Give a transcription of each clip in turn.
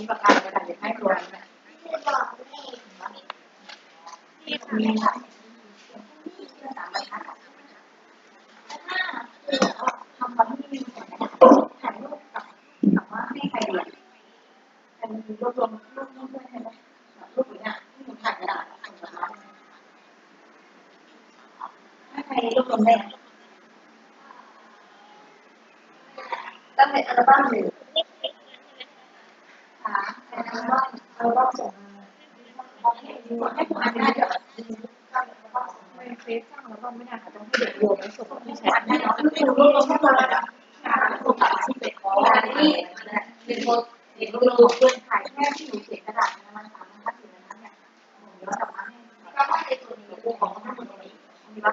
มีปากการะดาษจะให้ตัวมนะมีค่ะสามบรรทัดทำวันที่มีถ่ายรูปกับกับว่าให้ใครเป็นรวบรวมรูปรูปด้วยใช่ไหมรูปอย่างเงี้ที่หนูถ่ายกระดาษส่งมาให้ใครรวบรวมได้ตั้งแต่อัลบั้มหนึ่งค่ะเป็นอัลบั้ม อัลบั้มส่งมาให้ผมอ่านได้เดี๋ยวไม่เฟซสร้างอัลบั้มไม่ได้ค่ะต้องให้เด็กรวมแล้ส่งที่แชทให้น้องไม่รู้วบรวมเข้ามาแล้วการส่งกลับที่เป็นของการที่เป็นคนเด็กรวบรวมเพื่อนถ่ายแค่ที่หนูเขียนกระดาษมันสามบรรทัดอยู่ในนั้นเนี่ยผมย้อนกลับมาให้ก็ว่าในตัวนี้ของทั้งหมดตรงนี้มีปะ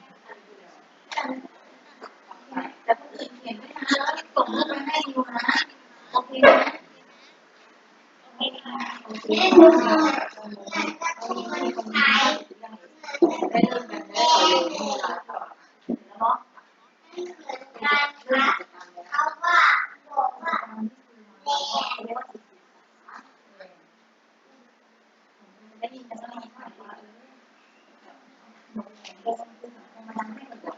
แต่คนอื่นเขียนไม่ทันแล้วส่งรูปไปให้ดูนะโอเคไหมโอเคค่ะโอเคค่ะได้เริ่มกันได้ต่อเลยมีเวลาต่อแล้วเนาะได้ยินกันแล้วค่ะว่าเออหนูแข็งแรงขึ้นมาทำให้มันแบบ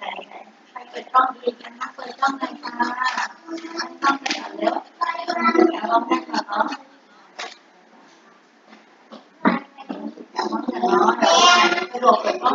ใครเปิดกล้องดีกันนะเปิดกล้องเลยค่ะกล้องเลยค่ะเร็วอย่าร้องได้ค่ะเนาะอย่าร้องอย่าร้องกระ โ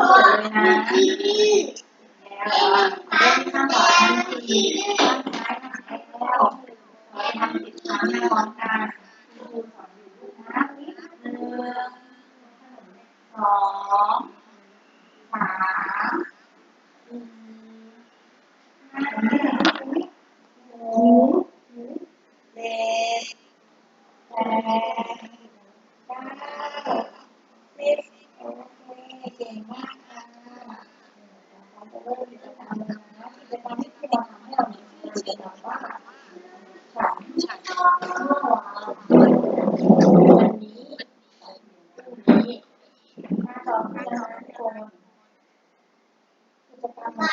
สิ่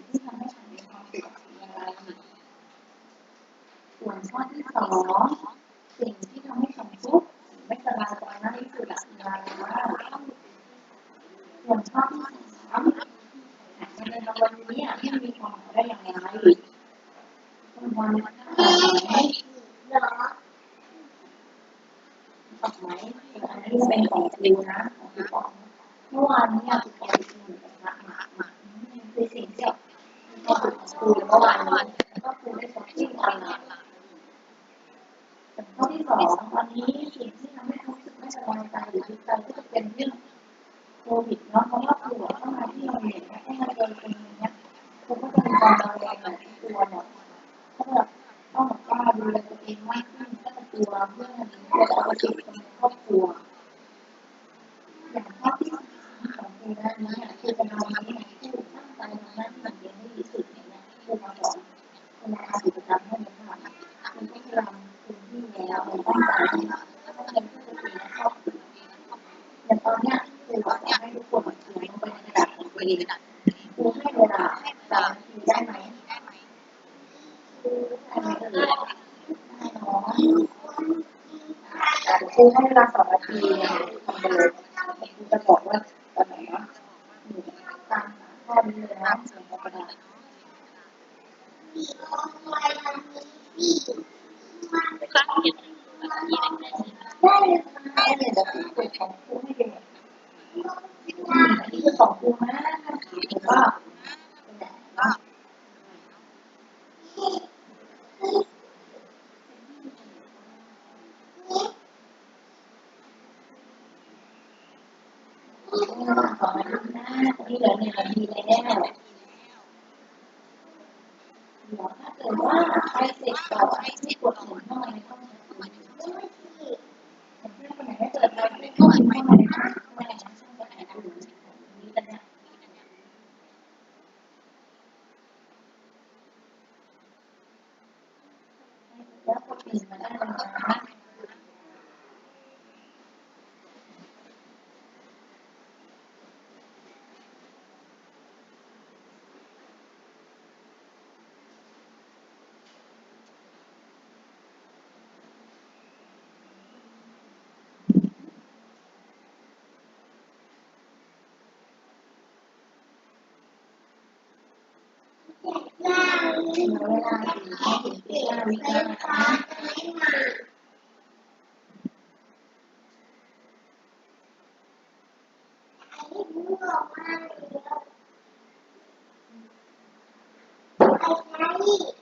งที่ทำให้ฉันมีความสุขคืออะไรส่วนข้อที่สองสิ่งที่ทำให้ฉันทุกข์ไม่สบายใจมากที่สุดอะคืออะไร ส่วนข้อที่สามในวันนี้อะที่มีความหมายได้อย่างไรวันวันไหนตอบไหมอันนี้เป็นของครูนะของครูบอกเมื่อวานนี้อะครูบอกครูหนักหนักหนักคือสิ่งที่ก็คือคูเมื่อวานก็ครูได้สอนที่อะไรนะข้อที่สองวันนี้สิ่งที่ทำให้รู้สึกไม่สบายใจหรือทุกข์ใจก็จะเป็นเรื่อง โควิดเนาะเพราะว่าครูเข้ามาที่โรงเรียนให้มาเจอคนเงี้ยครูก็จะมีความระแวงหลายตัวเนี่ยถ้าแบบต้องแบบกล้าดูแลตัวเองมากขึ้นก็จะกลัวเรื่องนี้กลัวจะเอาไปเก็บในครอบครัวอย่างข้อที่ของครูด้านนี้คือจะทำให้ครูตั้งใจทำหน้าที่ของตัวเองให้ดีสุดเนี่ยครูมาสอนคุณทำกิจกรรมให้มันทำคุณต้องทำคุณที่แล้วมันตั้งใจ ระดาษของตัวเองครูให้เวลาสามนาทีได้ไหมได้ไหมเอ่ยได้เนาะแต่ครูให้เวลาสองนาทีทำไปเลยครูจะบอกว่าตอนไหนนะหนึ่งตามข้อนี้เลยนะส่วนของกระดาษได้เลยค่ะเดี๋ยวจะพูดคุยของครูให้ดูอัน นี้คือของคูนะหรือว่าเป็นแบบว่าขอมาดูหน้าที่เหลือหนึ่งนาทีแล้วเดี๋ยวถ้าเกิดว่าใครเสร็จก่อนให้กดหมุนเข้ามาในห้องประชุมเพื่อนคนไหนไม่เปิดไมค์ไม่เข้ามาในห้องเข้ามาในช่องประชุมนี้กันนะ แล้วก ดปิ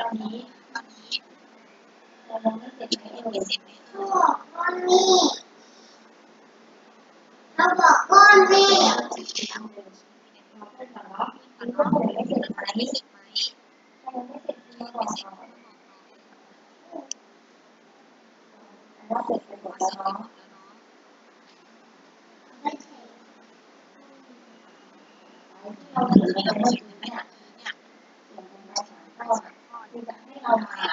ตอนนี้เรายังไม่เส ร็จไหมเอ่ยเขาบอกก้อนแม่เราเพื่อนก่อนเนาะอันก็คงไม่เสร็จไหมถ้ายังไม่เสร็จที่บอกเราว่าเสร็จไปหมดแล้วเนาะไม่ใช่ที่เราเขียนไปเมื่อกี้เนี่ยเขียเป็นภาษาเข้าคือจะให้เรามา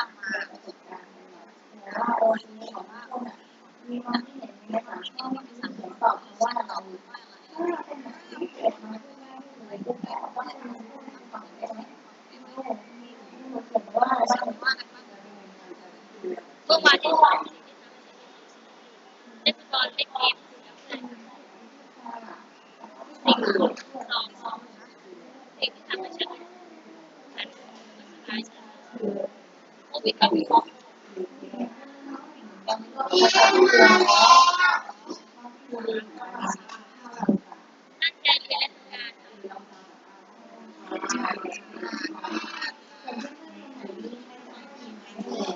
ประสบการณ์กันเนาะแต่ว่าโอเคของทุกคนอะมีความคิดเห็นในภาษาเข้าไม่มีเสียงตอบเพราะว่าเราถ้าเราเป็นแบบที่เกิดมาด้วยง่ายเลยปุ๊บแต่ว่าให้มันพูดให้ฟังได้ไหมโอ้มีมีเขียนว่าอะไรบ้าง เมื่อวานที่ เล่นฟุตบอลเล่นเกมสิ่งที่สองสองสิ่งที่ทำให้ฉันฉันสบายใจโควิดก็มีของ มีการเรียนแล้วคือ ตั้งใจเรียนและทำงาน หร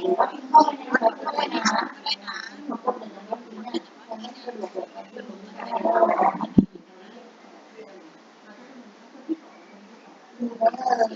ือว่าเข้าไปในระบบด้วยนะหนูก็เป็นอย่างนี้เนี่ยมันไม่สะดวกแบบที่หนูไม่ได้แล้วคือก็เลย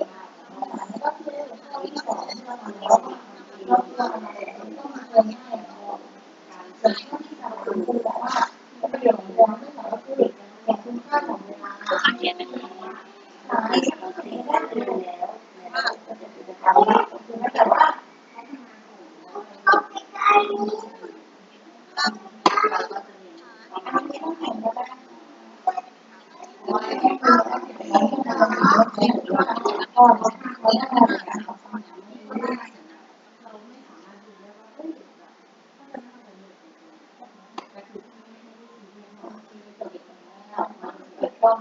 มั